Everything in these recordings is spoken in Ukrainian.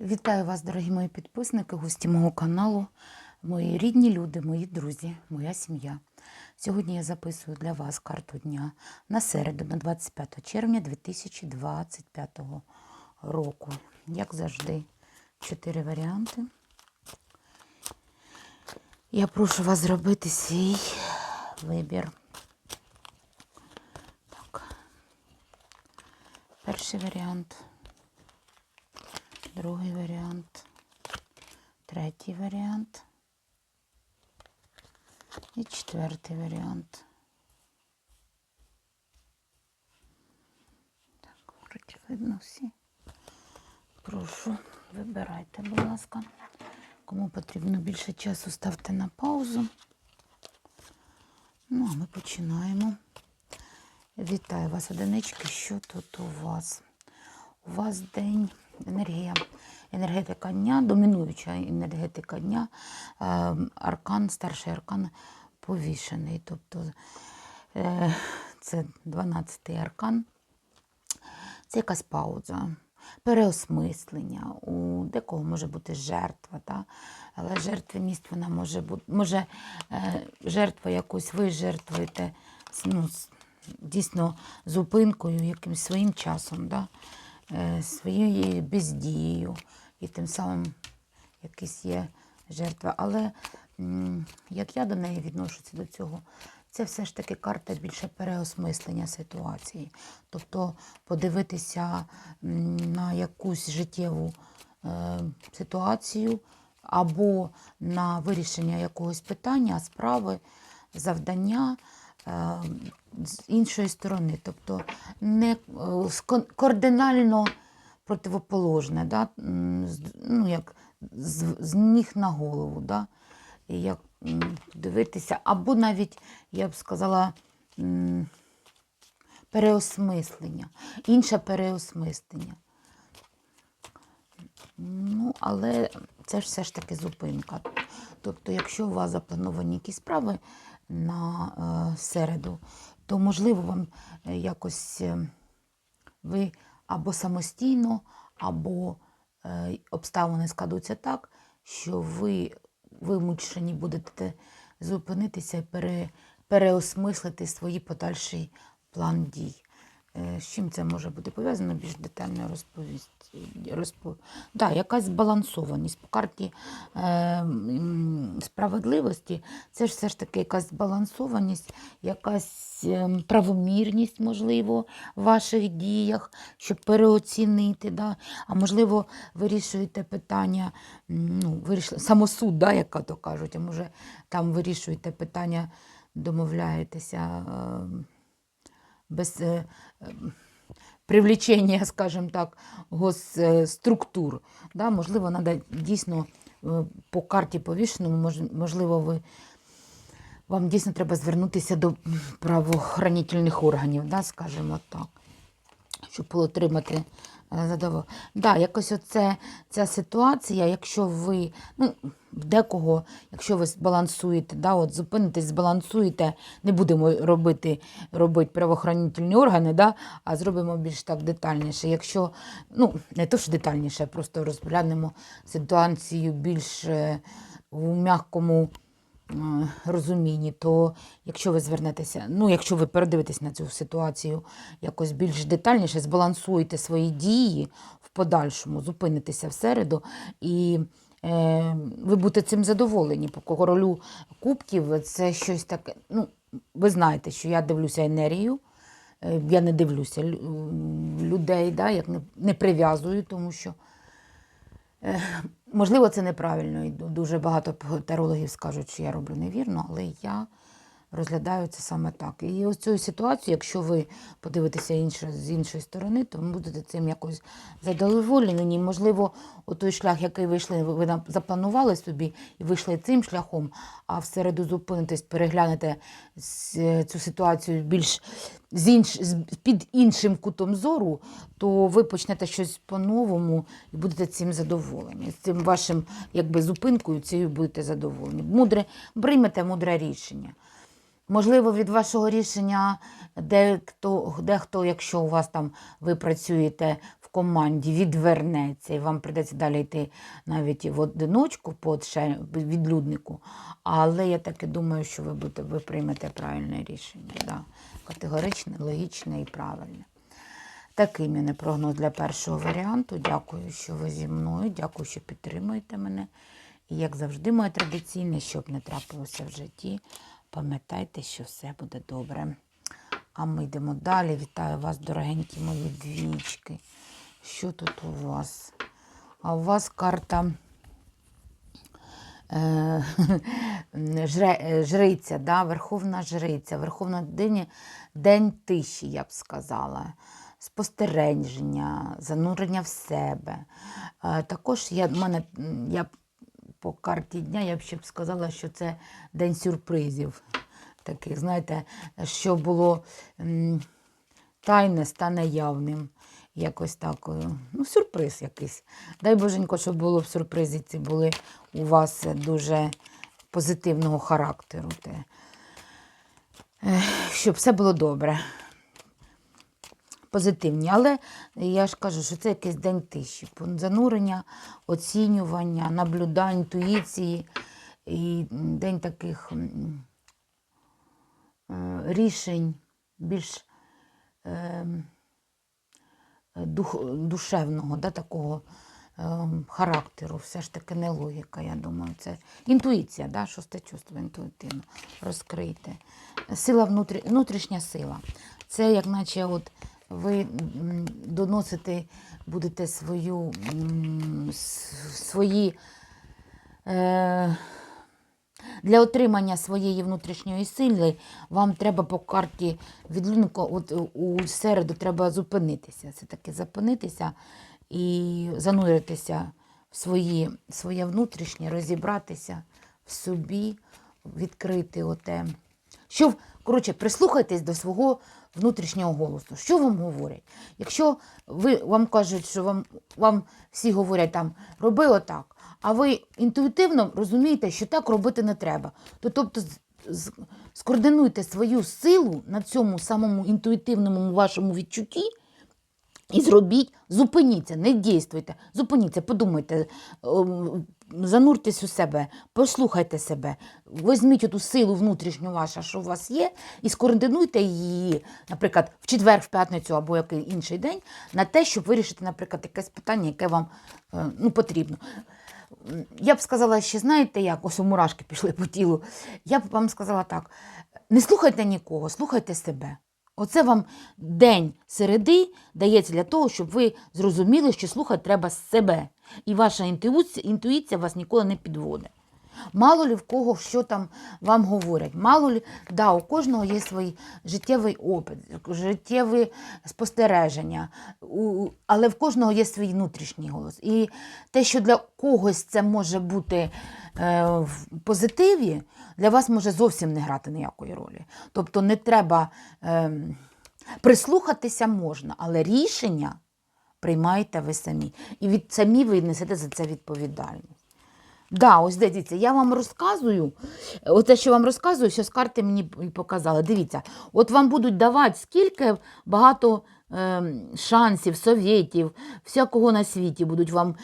Вітаю вас, дорогі мої підписники, гості мого каналу, мої рідні люди, мої друзі, моя сім'я. Сьогодні я записую для вас карту дня на середу, на 25 червня 2025 року. Як завжди, чотири варіанти. Я прошу вас зробити свій вибір. Так. Перший варіант. Другий варіант, третій варіант і четвертий варіант. Так, вроді видно всі. Прошу, вибирайте, будь ласка. Кому потрібно більше часу, ставте на паузу. Ну, а ми починаємо. Вітаю вас, одинички. Що тут у вас? У вас день енергія, енергетика дня, домінуюча енергетика дня, е, аркан, старший аркан повішений. Тобто е, це 12-й аркан. Це якась пауза, переосмислення. У декого може бути жертва, та? але жертвеність вона може бути, може е, жертва якусь ви жертвуєте ну, дійсно зупинкою, якимось своїм часом, да? Е, своєю бездією, і тим самим якась є жертва. Але як я до неї відношуся до цього, це все ж таки карта більше переосмислення ситуації. Тобто подивитися на якусь життєву е, ситуацію або на вирішення якогось питання, справи, завдання з іншої сторони. Тобто не е, кардинально противоположне, да? ну, як з, з ніг на голову. Да? Як дивитися, або навіть, я б сказала, переосмислення, інше переосмислення. Ну, але це ж все ж таки зупинка. Тобто, якщо у вас заплановані якісь справи на е, середу, то можливо вам е, якось е, ви або самостійно, або обставини складуться так, що ви вимушені будете зупинитися і пере, переосмислити свої подальший план дій. Е, З чим це може бути пов'язано, більш детально розповість. Розпо... Да, якась збалансованість. По карті е, справедливості це ж все ж таки якась збалансованість, якась ем, правомірність, можливо, в ваших діях, щоб переоцінити. Да? А можливо, вирішуєте питання, ну, вирішили, самосуд, да, як то кажуть, а може там вирішуєте питання, домовляєтеся. ем, без е, е, привлечення, скажімо так, госструктур. Да, можливо, треба дійсно е, по карті повішеному, можливо, ви, вам дійсно треба звернутися до правоохранительних органів, да, скажімо так, щоб отримати задоволення. Да, якось оце, ця ситуація, якщо ви, ну, декого, якщо ви збалансуєте, да, от зупинитесь, збалансуєте, не будемо робити, робити правоохоронительні органи, да, а зробимо більш так детальніше. Якщо, ну, не то, що детальніше, просто розглянемо ситуацію більш е, у м'якому е, розумінні, то якщо ви звернетеся, ну якщо ви передивитесь на цю ситуацію якось більш детальніше, збалансуєте свої дії в подальшому, зупинитеся в середу і е, ви будете цим задоволені. По королю кубків це щось таке. Ну, ви знаєте, що я дивлюся енергію. е, Я не дивлюся людей, да, як не, не прив'язую, тому що Е, Можливо, це неправильно, і дуже багато тарологів скажуть, що я роблю невірно, але я розглядаю це саме так. І ось цю ситуацію, якщо ви подивитеся інше, з іншої сторони, то ви будете цим якось задоволені. Можливо, той шлях, який вийшли, ви запланували собі і вийшли цим шляхом, а в середу зупинитесь, переглянете цю ситуацію більш з інш, під іншим кутом зору, то ви почнете щось по-новому і будете цим задоволені. З цим вашим якби, зупинкою цією будете задоволені. Мудре, приймете мудре рішення. Можливо, від вашого рішення дехто, дехто, якщо у вас там ви працюєте в команді відвернеться, і вам прийдеться далі йти навіть в одиночку по відлюднику. Але я таки думаю, що ви, будете, ви приймете правильне рішення. Да. Категоричне, логічне і правильне. Такий мене прогноз для першого варіанту. Дякую, що ви зі мною. Дякую, що підтримуєте мене. І як завжди, моє традиційне, щоб не трапилося в житті, пам'ятайте, що все буде добре. А ми йдемо далі. Вітаю вас, дорогенькі мої двічки. Що тут у вас? А у вас карта е, жриця, да? Верховна жриця, Верховна день, день тиші, я б сказала. Спостереження, занурення в себе. Е, Також я, мене, я по карті дня я б ще б сказала, що це день сюрпризів. Таких, знаєте, що було тайне, стане явним. Якось так. е, Ну, сюрприз якийсь. Дай Боженько, щоб було в сюрпризі ці були у вас дуже позитивного характеру. Те. Щоб все було добре. Позитивні. Але я ж кажу, що це якийсь день тиші. Занурення, оцінювання, наблюдань, інтуїції. І день таких е, рішень більш е, душевного, да, такого е, характеру. Все ж таки не логіка, я думаю. Це інтуїція, да, шосте чувство інтуїтивно. Розкрийте. Сила внутрі, внутрішня сила. Це як наче от ви м, доносите, будете свою, свої. Е, для отримання своєї внутрішньої сили вам треба по карті відлюдника, от у середу треба зупинитися. Це таки зупинитися і зануритися в свої, своє внутрішнє, розібратися в собі, відкрити оте. Що, коротше, прислухайтесь до свого внутрішнього голосу. Що вам говорять? Якщо ви, вам кажуть, що вам, вам всі говорять там, роби отак, а ви інтуїтивно розумієте, що так робити не треба. То, тобто скоординуйте свою силу на цьому самому інтуїтивному вашому відчутті і зробіть, зупиніться, не дійствуйте, зупиніться, подумайте, ем, зануртесь у себе, послухайте себе, візьміть ту силу внутрішню вашу, що у вас є, і скоординуйте її, наприклад, в четвер, в п'ятницю або який інший день, на те, щоб вирішити, наприклад, якесь питання, яке вам е, ну, потрібно. Я б сказала, ще знаєте як, ось у мурашки пішли по тілу. Я б вам сказала так: не слухайте нікого, слухайте себе. Оце вам день середи дається для того, щоб ви зрозуміли, що слухати треба себе. І ваша інтуїція, інтуїція вас ніколи не підводить. Мало лі в кого що там вам говорять. Мало лі, да, у кожного є свій життєвий опит, життєві спостереження, але в кожного є свій внутрішній голос. І те, що для когось це може бути е, в позитиві, для вас може зовсім не грати ніякої ролі. Тобто не треба ем, прислухатися можна, але рішення приймаєте ви самі. І від самі ви несете за це відповідальність. Да, ось дивіться, я вам розказую, оте, що вам розказую, що з карти мені показали. Дивіться, от вам будуть давати скільки багато ем, шансів, совєтів, всякого на світі будуть вам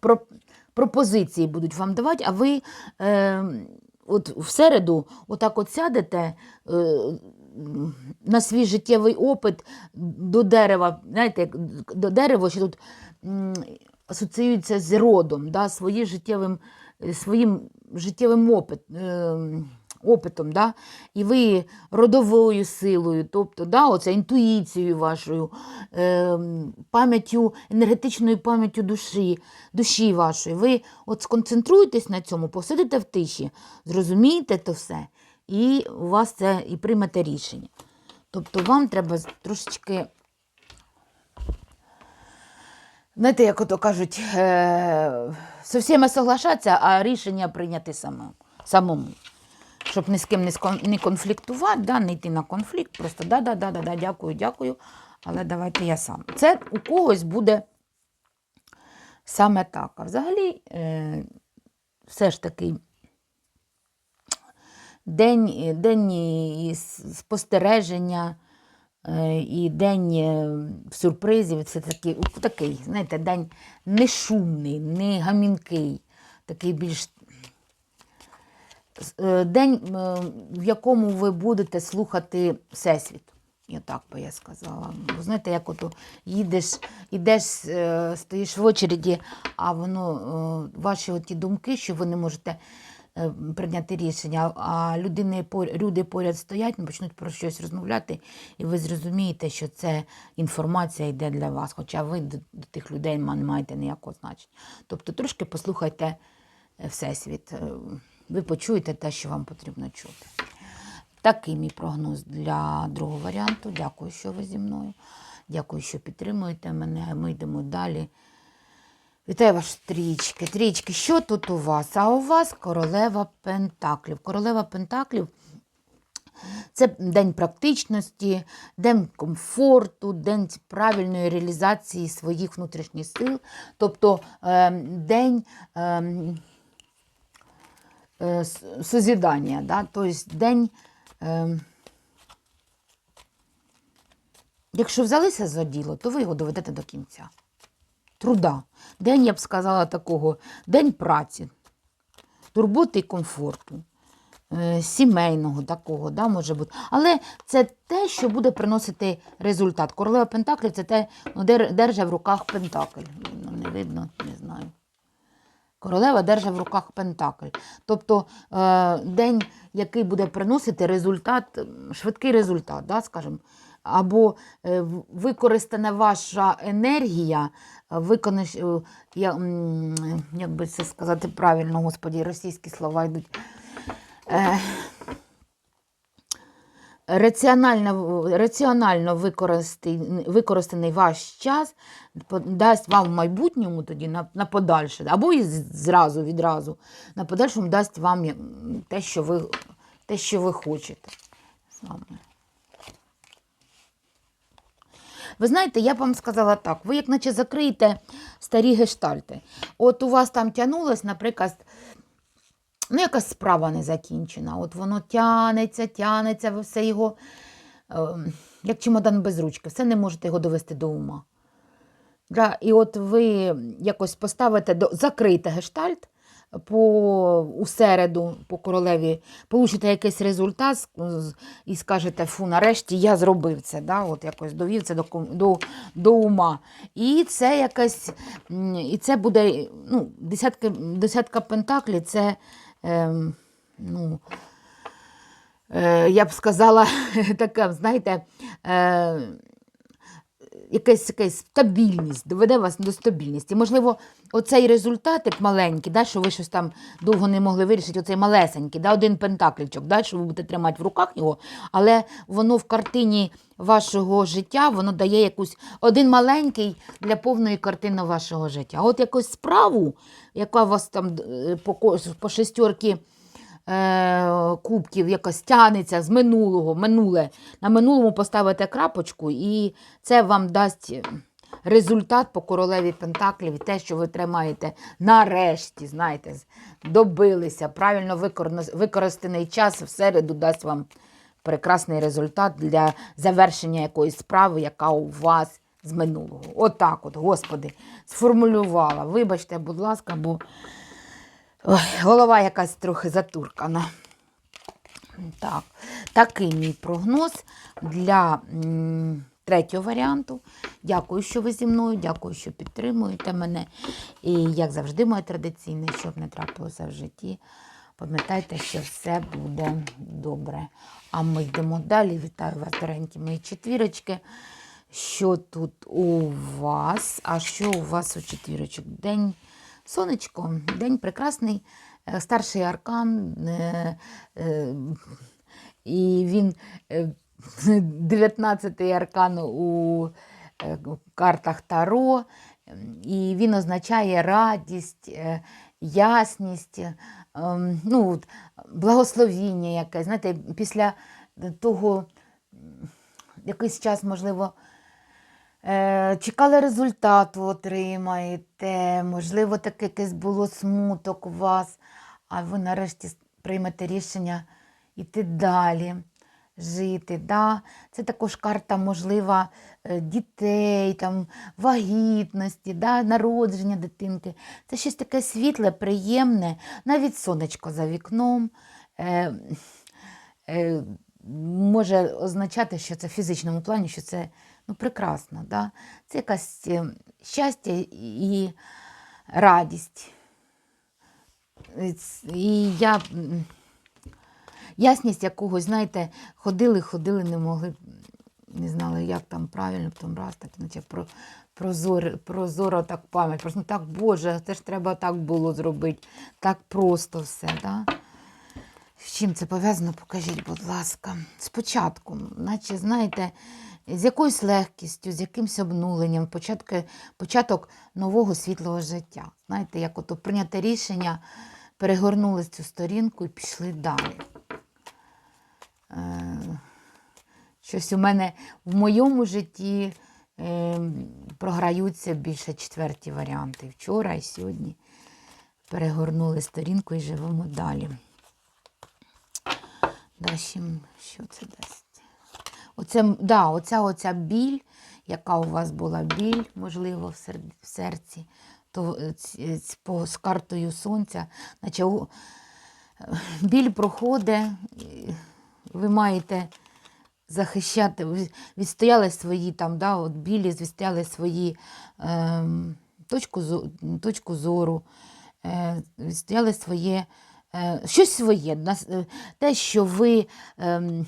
про, пропозиції будуть вам давати, а ви ем, от в отак от сядете. Е, на свій життєвий опит до дерева, знаєте, до дерева, що тут асоціюється з родом, да, свої життєвим, своїм життєвим опит, е, опитом. Да? І ви родовою силою, тобто да, оце інтуїцією вашою, е, пам'яттю, енергетичною пам'яттю душі, душі вашої. Ви от сконцентруєтесь на цьому, посидите в тиші, зрозумієте то все, і у вас це і приймете рішення. Тобто вам треба трошечки Знаєте, як ото кажуть, е, со всіма соглашатися, а рішення прийняти самому. самому. Щоб ні з ким не, конфліктувати, да, не йти на конфлікт, просто да, да, да, да, да, дякую, дякую, але давайте я сам. Це у когось буде саме так. А взагалі, е, все ж таки, день, денні і спостереження, Е, І день е, сюрпризів це такий, такий, знаєте, день не шумний, не гамінкий, такий більш е, день, е, в якому ви будете слухати Всесвіт. І так би я сказала. Ви знаєте, як ото їдеш, ідеш, е, стоїш в очереді, а воно, е, ваші оті думки, що ви не можете е, прийняти рішення, а людини, люди поряд стоять, почнуть про щось розмовляти, і ви зрозумієте, що це інформація йде для вас, хоча ви до, до тих людей не маєте ніякого значення. Тобто трошки послухайте е, Всесвіт. Е, Ви почуєте те, що вам потрібно чути. Такий мій прогноз для другого варіанту. Дякую, що ви зі мною. Дякую, що підтримуєте мене. Ми йдемо далі. Вітаю вас, трічки. Трічки, що тут у вас? А у вас королева Пентаклів. Королева Пентаклів це день практичності, день комфорту, день правильної реалізації своїх внутрішніх сил, тобто е, день. Е, е, созідання, да? тобто день. Е, якщо взялися за діло, то ви його доведете до кінця. Труда. День, я б сказала, такого, день праці, турботи і комфорту, е, сімейного такого, да, може бути. Але це те, що буде приносити результат. Королева Пентаклів це те, ну, держа в руках Пентакль. Ну, не видно, не знаю. Королева держа в руках Пентакль. Тобто е, день, який буде приносити результат, швидкий результат, да, скажімо. Або е, використана ваша енергія, е, виконаш, е, я, як би це сказати правильно, господі, російські слова йдуть. Раціонально, раціонально використаний, використаний ваш час дасть вам в майбутньому тоді на, на подальше, або і зразу відразу, на подальшому дасть вам те, що ви, те, що ви хочете. Саме. Ви знаєте, я б вам сказала так: ви як наче закриєте старі гештальти. От у вас там тягнулось, наприклад, ну, якась справа не закінчена. От воно тянеться, тянеться, ви все його, ем, як чемодан без ручки, все не можете його довести до ума. Да, і от ви якось поставите, до, закрийте гештальт по, у середу по королеві, получите якийсь результат і скажете, фу, нарешті я зробив це, да, от якось довів це до, до, до ума. І це якась, і це буде, ну, десятка, десятка пентаклі, це, ем, ну, е, я б сказала, така, знаєте, е, якась, якась стабільність, доведе вас до стабільності. Можливо, оцей результатик маленький, да, що ви щось там довго не могли вирішити, оцей малесенький, да, один пентаклічок, да, що ви будете тримати в руках його, але воно в картині вашого життя, воно дає якусь один маленький для повної картини вашого життя. От якусь справу, яка вас там е, по, по шестерки е, кубків якось тягнеться з минулого, минуле. На минулому поставите крапочку, і це вам дасть результат по королеві Пентаклів і те, що ви тримаєте нарешті, знаєте, добилися. Правильно використаний час в середу дасть вам прекрасний результат для завершення якоїсь справи, яка у вас з минулого. Отак от, Господи, сформулювала. Вибачте, будь ласка, бо Ой, голова якась трохи затуркана. Так, такий мій прогноз для третього варіанту. Дякую, що ви зі мною, дякую, що підтримуєте мене. І, як завжди, моє традиційне, щоб не трапилося в житті. Пам'ятайте, що все буде добре. А ми йдемо далі. Вітаю вас, доренькі мої четвірочки. Що тут у вас? А що у вас у четвірочок? День сонечко, день прекрасний, е, старший аркан. е, е, І він е, 19-й аркан у картах Таро, і він означає радість, ясність, ем, ну, благословіння якесь. Знаєте, після того якийсь час, можливо, чекали результату, отримаєте. Можливо, таке якесь було смуток у вас, а ви нарешті приймете рішення йти далі. жити. Да? Це також карта, можлива, е, дітей, там, вагітності, да? народження дитинки. Це щось таке світле, приємне, навіть сонечко за вікном. Е, е, може означати, що це в фізичному плані, що це ну, прекрасно. Да? Це якась е, щастя і радість. І я ясність якогось, знаєте, ходили, ходили, не могли, не знали, як там правильно, потім раз так, наче про, прозор, прозоро так пам'ять. Просто ну, так, Боже, це ж треба так було зробити. Так просто все. Да? З чим це пов'язано, покажіть, будь ласка. Спочатку, наче, знаєте, з якоюсь легкістю, з якимось обнуленням, початки, початок нового світлого життя. Знаєте, як ото прийняте рішення, перегорнули цю сторінку і пішли далі. Е, щось у мене в моєму житті е, програються більше четверті варіанти. Вчора і сьогодні перегорнули сторінку і живемо далі. Да, ще м- що це дасть? Оце, да, оця, оця біль, яка у вас була біль, можливо, в, сер- в серці, то е, ц- по, з картою сонця, наче у- е, біль проходить, ви маєте захищати, відстояли свої там, да, от білі, відстояли свої ем, точку, точку зору, е, відстояли своє, е, щось своє, е, те, що ви. ем,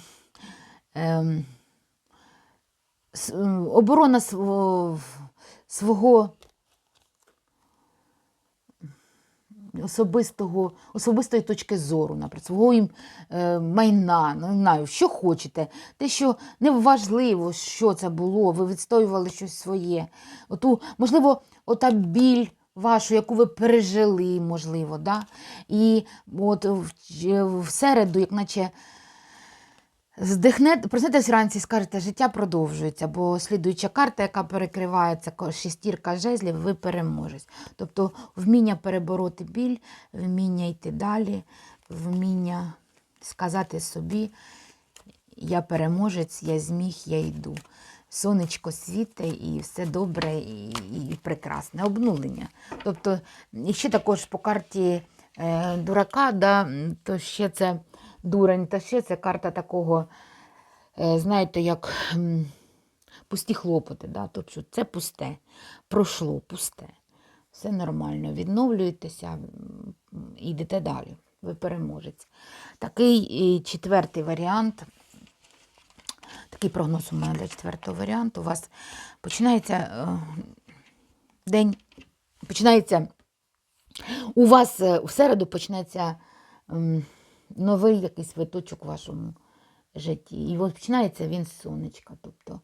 ем, оборона свого, особистого, особистої точки зору, наприклад, свого їм, е, майна, ну, не знаю, що хочете. Те, що не важливо, що це було, ви відстоювали щось своє. Оту, можливо, ота біль вашу, яку ви пережили, можливо, да? і от в, в середу, як наче Здихнете, проснетесь вранці і скажете, життя продовжується, бо слідуюча карта, яка перекривається, шестірка жезлів, ви переможець. Тобто вміння перебороти біль, вміння йти далі, вміння сказати собі, я переможець, я зміг, я йду. Сонечко світе і все добре і, і прекрасне. Обнулення. Тобто, і ще також по карті е, дурака, да, то ще це дурень, то ще це карта такого, е, знаєте, як пусті хлопоти. Да? Тобто це пусте, пройшло, пусте. Все нормально, відновлюєтеся, йдете далі. Ви переможець. Такий четвертий варіант. Такий прогноз у мене для четвертого варіанту. У вас починається е, день, починається у вас е, у середу почнеться новий якийсь виточок у вашому житті. І починається він з сонечка. Тобто,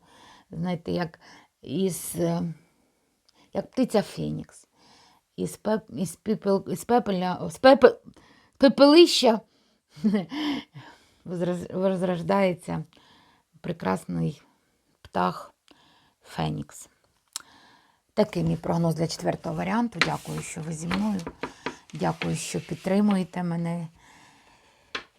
знаєте, як із, е, як птиця Фенікс. Із, пеп, із, пепел, із пепеля, з пепе, пепелища возрождається прекрасний птах Фенікс. Такий мій прогноз для четвертого варіанту. Дякую, що ви зі мною. Дякую, що підтримуєте мене.